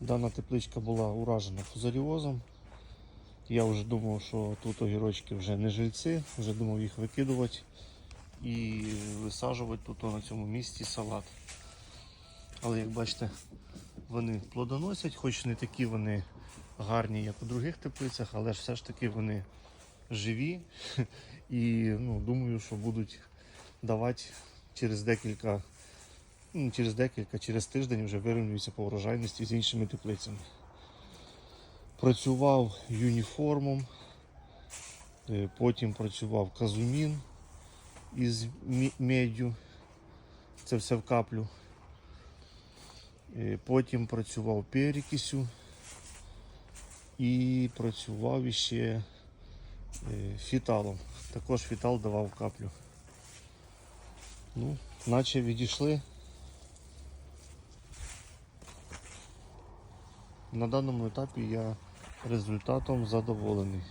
Дана тепличка була уражена фузаріозом. Я вже думав, що тут огірочки вже не жильці, вже думав їх викидувати і висаджувати тут на цьому місці салат. Але як бачите, вони плодоносять, хоч не такі вони гарні, як у других теплицях, але ж все ж таки вони живі. І ну, думаю, що будуть давати через декілька, через декілька, через тиждень вже вирівнюються по урожайності з іншими теплицями. Працював юніформом, е, потім працював казумін із меддю. Це все в каплю. Е, Потім працював перекисю і працював іще е, фіталом. Також фітал давав каплю. Ну, наче відійшли. На даному етапі я результатом задоволений.